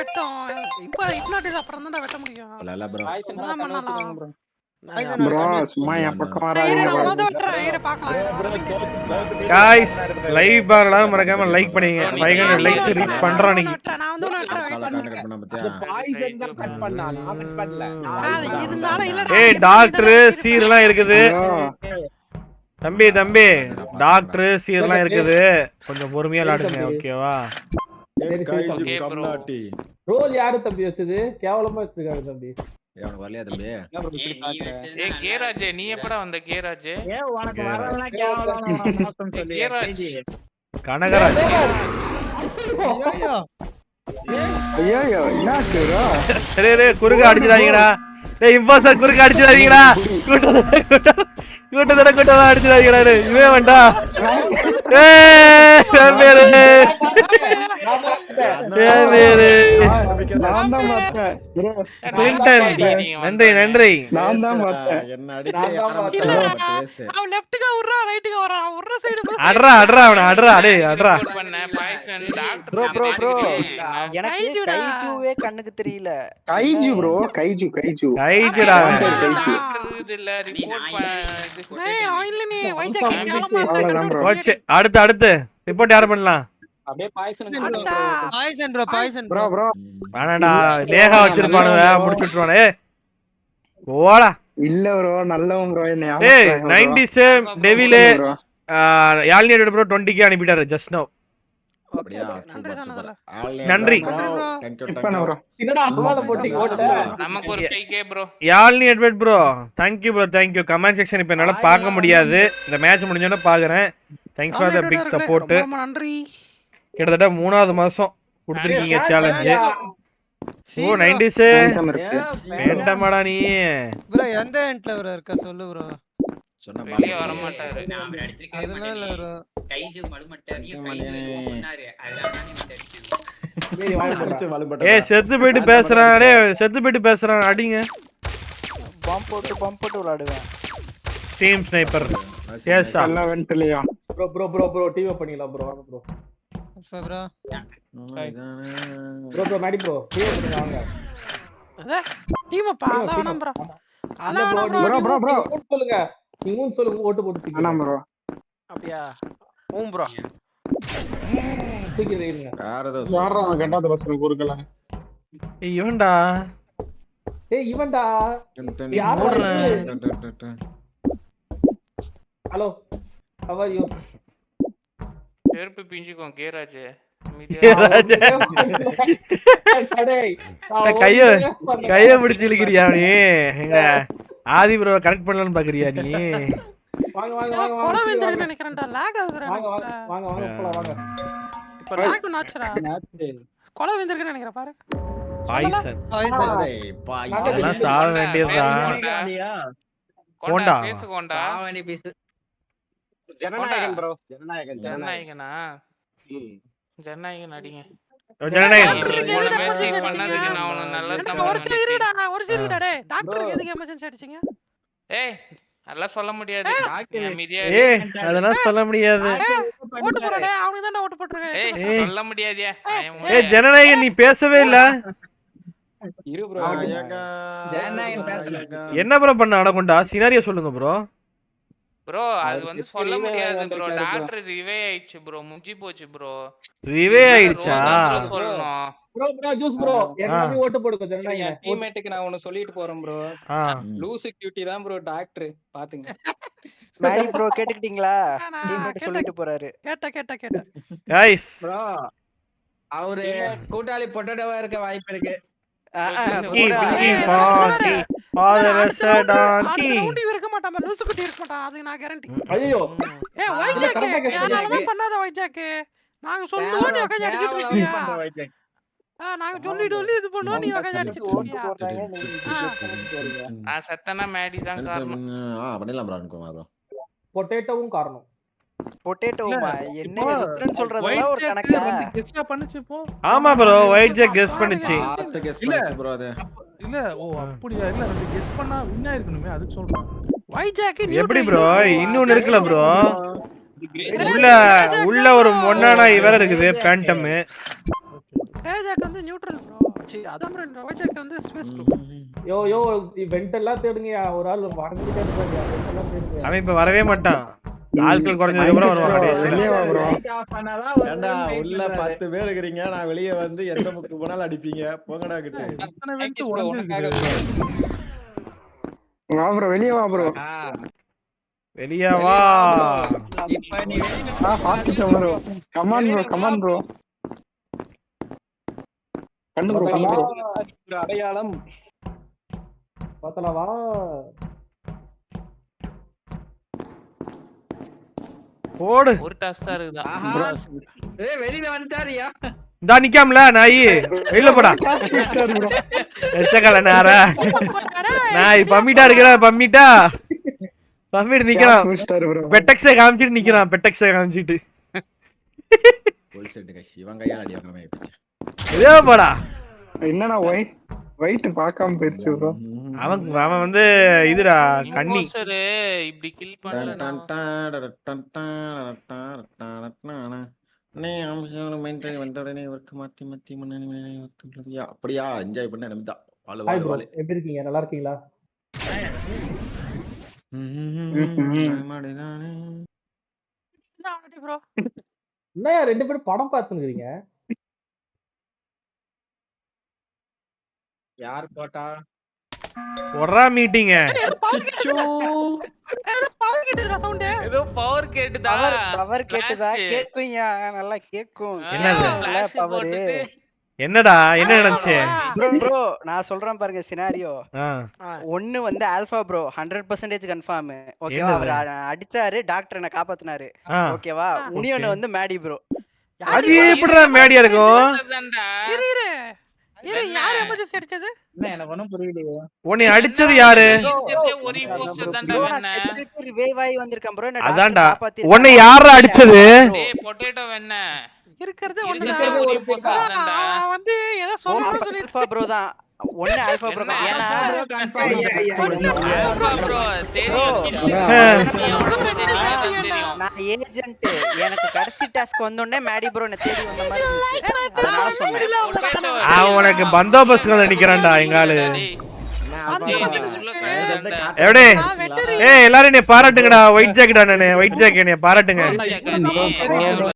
வெட்டும். இப்ப ஹிப்னாட்டிஸ் அப்புறம் தான்டா வெட்ட முடியும். இல்ல இல்ல ப்ரோ அதான் பண்ணலாம். மறக்காம லைக் பண்ணுங்க. ஃபைவ் ஹண்ட்ரட் லைக்ஸ் ரீச் பண்றோம் தான் ஏய் டாக்டர் சீர்லாம் இருக்குது. தம்பி தம்பி. டாக்டர் சீர்லாம் இருக்குது. கொஞ்சம் பொறுமையா விளாடுங்க ஓகேவா கம்னாட்டி. ரோல் யாரு தம்பி வச்சது? கேவலமா வச்சிருக்காரு தம்பி. ஏய் அவனுக்கு வரலையா தம்பி? ஏய், நீ கேராஜ் நீ எப்படா வந்த கேராஜ்? ஏன் உனக்கு வரதெல்லாம் கேவலம் மோசம் சொல்லி. கேராஜ். கனகராஜ். ஐயையோ, என்னாச்சு bro? சரி சரி குறுக்க அடிச்சிடாதீங்கடா. டேய் இப்போ சார் குறுக்க அடிச்சிடாதீங்கடா. கூட்டத்தோட கூட்டத்தோட கூட்டமா அடிச்சிடாதீங்கடா டேய். இவே வேண்டா. ஏய் பேரு. நன்றி நன்றி. நான் தான் பார்த்தேன். என்ன அடிக்க நான் தான் ஆரம்பிச்சா இல்லடா, பட் வேஸ்ட் அவன் லெஃப்ட்டுக்கு விடுறா ரைட்டுக்கு வரான் அவன் விடுற சைடு அட்ரா அட்ரா அவனை அட்ரா டேய் அட்ரா பண்ண poison doctor bro bro bro நான் எனக்கு கைஜுடா. கைஜுவே கண்ணுக்கு தெரியல. Kaiju bro, kaiju, kaiju. கைஜுடா report. போச்சு அடுத்து அடுத்து. ரிப்போர்ட் யார் பண்ணலாம்? அப்படியே poison. Poison bro poison Bro, bro, வேணாடா நேகா வச்சிருப்பானுங்க முடிச்சு ஓடா இல்ல நல்லவன் என்னை ஏய் டெவிலு ப்ரோ. அனுப்பிட்டாரு ஜஸ்ட் நன்றி bro Yazhini Edward bro. Thank you bro. Thank you comment section இப்போ என்னால் பார்க்க முடியாது. இந்த மேட்ச் முடிஞ்சோன்னே பார்க்குறேன். Thanks for the big support நன்றி. கிட்டத்தட்ட மூணாவது மாசம் கொடுத்துருக்கீங்க சேலஞ்சு ஓ நைன்டிஸ். வேண்டாமாடா நீ. ப்ரோ எந்த எண்ட்ல ப்ரோ இருக்கா? சொல்லு ப்ரோ. சொன்ன வெளியே வர மாட்டாரு ப்ரோ. ஏய் செத்து போயிட்டு பேசுறான். டேய் செத்து போயிட்டு பேசுறான். அடிங்க. பம்ப் போட்டு பம்ப் போட்டு விளையாடுவேன் டீம் ஸ்னைப்பர் எஸ் எல்லாம் வென்ட்லயா? Bro bro bro bro team up பண்ணிடலாம் ப்ரோ வாங்க bro bro bro bro Maddy bro வாங்க டீம் வேணாம் ப்ரோ ப்ரோ சொல்லுங்க நீங்க ஊன் சொல்லுங்க ஓட்டு போட்டு வேணாம் bro. அப்படியா ஊம் ப்ரோ தூக்கி இருங்க வேற ஏதோ யார்றா அவன் கெட்டாத பசங்க குறுக்கல? ஏய் இவன்டா ஏய் இவன்டா. யாரா. ஹலோ செருப்பு பிஞ்சுக்கோ கேராஜ். கைய. கைய பிடிச்சு இழுக்கிறியா நீ? எங்க ஆதி ப்ரோ கரெக்ட் பண்ணலாம்னு பாக்குறியா நீ? வாங்க வாங்க நினைக்கிறேன்டா. லாக் ஆகுதுடா வாங்க வாங்க போலாம் வாங்க இப்ப லாக் நாச்சுடா கொலை வந்துருக்குன்னு நினைக்கிறேன் பாரு. பாய்சன். பாய்சன். டேய், பாய். அதெல்லாம் சாக வேண்டியதுடா கொண்டா. கொண்டா. பேசு கொண்டா ஜனநாயகன் ப்ரோ ஜனநாயகன் ஜனநாயகனா. ஜனநாயகன்? அடிங்க. ஏய் அதெல்லாம் சொல்ல முடியாது. அதெல்லாம் சொல்ல முடியாது. ஓட்டு போடுறா டேய் அவனுக்கு தான் ஓட்டு போட்டுருக்கேன் ஏய் சொல்ல முடியாதியா ஏ ஜனநாயகன் நீ பேசவே இல்ல. இரு ப்ரோ நாயகா, ஜனநாயகன் பேசல. என்ன ப்ரோ பண்ண அடகுண்டா? சினாரியோ சொல்லுங்க ப்ரோ ப்ரோ அது வந்து சொல்ல முடியாது ப்ரோ. டாக்டர் ரிவே ஆயிடுச்சு ப்ரோ முடிஞ்சு போச்சு ப்ரோ ரிவே ஆயிடுச்சா? சொல்லணும். ப்ரோ ப்ரோ ஜூஸ் ப்ரோ ஆ. எல்லாமே ஓட்டு போடுங்க ஜனநாயகன் டீம்மேட்டுக்கு நான் ஒன்னு சொல்லிட்டு போறேன் ப்ரோ ஆ. லூசு கியூட்டி தான் ப்ரோ டாக்டர் பாத்துங்க. Maddy bro கேட்டுக்கிட்டீங்களா? டீம்மேட் சொல்லிட்டு போறாரு. கேட்ட கேட்ட கேட்ட. கைஸ் ப்ரோ அவரு கூட்டாளி பொட்டோவா இருக்க வாய்ப்பு இருக்கு. ஆ, ஆ, கீ போடா. பிங்கி ஏய், பாக்கி ஃபாதர் அடுத்த round- டாங்கி பாரு, லூசு குட்டி இருக்க மாட்டான் அதுக்கு நான் கேரண்டி ஐயோ ஏ guess யாராலுமே. பண்ணாத வைஜாக்கு. நாங்க சொல்லுவோம் நீ உட்காந்து அடிச்சிட்டு இருக்கியா? ஆ, நாங்க சொல்லி சொல்லி இது பண்ணுவோம் நீ உட்காந்து அடிச்சிட்டு இருக்கியா? ஆ. செத்தனா மேடி தான் காரணம். ஆ, பண்ணிடலாம் bro, அனுப்புங்க bro. பொட்டேட்டோவும் காரணம். பொட்டேட்டோமா என்ன ருத்ரன் சொல்றதெல்லாம் ஒரு கணக்கா? வந்து பண்ணுச்சு ஆமா ப்ரோ ஜெக் கெஸ் பண்ணுச்சு. இல்ல. பண்ணிச்சு bro அது. இல்ல ஓ அப்படியா? இல்ல ரெண்டு கெஸ் பண்ணா வின் ஆயிருக்கணுமே அதுக்கு சொல்றேன். எப்படி ப்ரோ இன்னொன்னு இருக்குல்ல ப்ரோ உள்ள உள்ள ஒரு மொன்னானா வேற இருக்குது பேண்டம் ரேஜாக் வந்து நியூட்ரல் ப்ரோ சி அதான் ப்ரோ ரேஜாக் வந்து space bro yo yo went எல்லாம் தேடுங்கயா ஒரு ஆள் இருக்காங்க எல்லாம் தேடுங்க அவன் இப்ப வரவே மாட்டான். ஆட்கள் குறைஞ்சதுக்கு அப்புறம் வருவான். வெளியே வா ப்ரோ உள்ள பண்றாரு. பத்து பேர் இருக்கிறீங்க. நான் வெளியே வந்து எந்த முக்கு போனாலும் அடிப்பீங்க. போங்கடா கிட்ட. அத்தனை வெண்ட் உடஞ்சிருக்கு வா ப்ரோ வெளியே வா ப்ரோ ஆ, வெளியே வா. இப்ப நீ வெளிய ஆ பாத்துட்டேன் bro come on bro come on bro கண்டு ப்ரோ கண்டு ப்ரோ ஒரு அடையாளம். பார்த்தலாம் வா போடு. ஒரு டாஸ் தான் இருக்குதா. ஏய், வெளியில வந்துட்டாருயா? இந்தா நிக்காமல நாய் வெளில போடா எச்சக்கல நேரா நாய் பம்மிட்டா இருக்கிற பம்மிட்டா பம்மிட்டு நிக்கிறான் பெட்டக்ஸை காமிச்சிட்டு நிக்கிறான் பெட்டக்ஸை காமிச்சிட்டு இதே போடா என்னடா ஒயிட் ஒயிட் பார்க்காம போயிருச்சு ப்ரோ அவன் அவன் வந்து இதுடா கண்ணி இப்படி கில் பண்ணல அப்படியா? என்ஜாய் பண்ண வாழு ஹாய் வாழு ப்ரோ வாழு. எப்படி இருக்கீங்க? நல்லா இருக்கீங்களா? ப்ரோ என்னயா ரெண்டு பேரும் படம் பார்த்துக்கிறீங்க யார் போட்டா ஒரா மீட்டிங்க பவர் கேட்டதுடா சவுண்ட் ஏதோ பவர் கேட்டுதா? பவர் பவர் கேட்டுதா? Flash. கேக்கும்யா நல்லா கேக்கும் என்னது? Flash பவர் போட்டுட்டு. என்னடா என்ன நடந்துச்சு? ப்ரோ ப்ரோ நான் சொல்றேன் பாருங்க சினாரியோ ஒன்னு வந்து alpha bro hundred percentage confirm ஓகேவா? அவர் அடிச்சாரு டாக்டர் என்ன காப்பாத்தினாரு. ஓகேவா உனியொன்னு வந்து மேடி ப்ரோ அது எப்படிடா மேடியா இருக்கும்? இரு யார் எமர்ஜென்சி அடிச்சது? என்ன எனக்கு ஒண்ணும் புரியலையே. உன்னை அடிச்சது யாரு? இருக்கிறதே ஒரே poster தான்டா வெண்ண. ரிவைவ் ஆகி வந்திருக்கேன் ப்ரோ. என்ன அதான்டா. உன்னை யாரா அடிச்சது? டேய் பொட்டேட்டோ வெண்ண. இருக்கிறது ஒண்ணுதான் வந்து ஏதோ சொல்லணும்னு சொல்லி ஆல்பா ப்ரோ தான். ஒன்னு ஆல்பா ப்ரோ ஏன்னா தெரியும். நீ. நான் ஏஜென்ட் எனக்கு கடைசி டாஸ்க் வந்தோடனே மேடி ப்ரோ என்ன தேடி வந்த மாதிரி அவன் உனக்கு பந்தோபஸ்து நிக்கிறான்டா எங்க ஆளு நீ. எப்படி ஏய் எல்லாரும் என்னை பாராட்டுங்கடா ஒயிட் ஜாக்கெட்டா நானு ஒயிட் ஜாக்கெட் பாராட்டுங்க நீ எவ்வளவு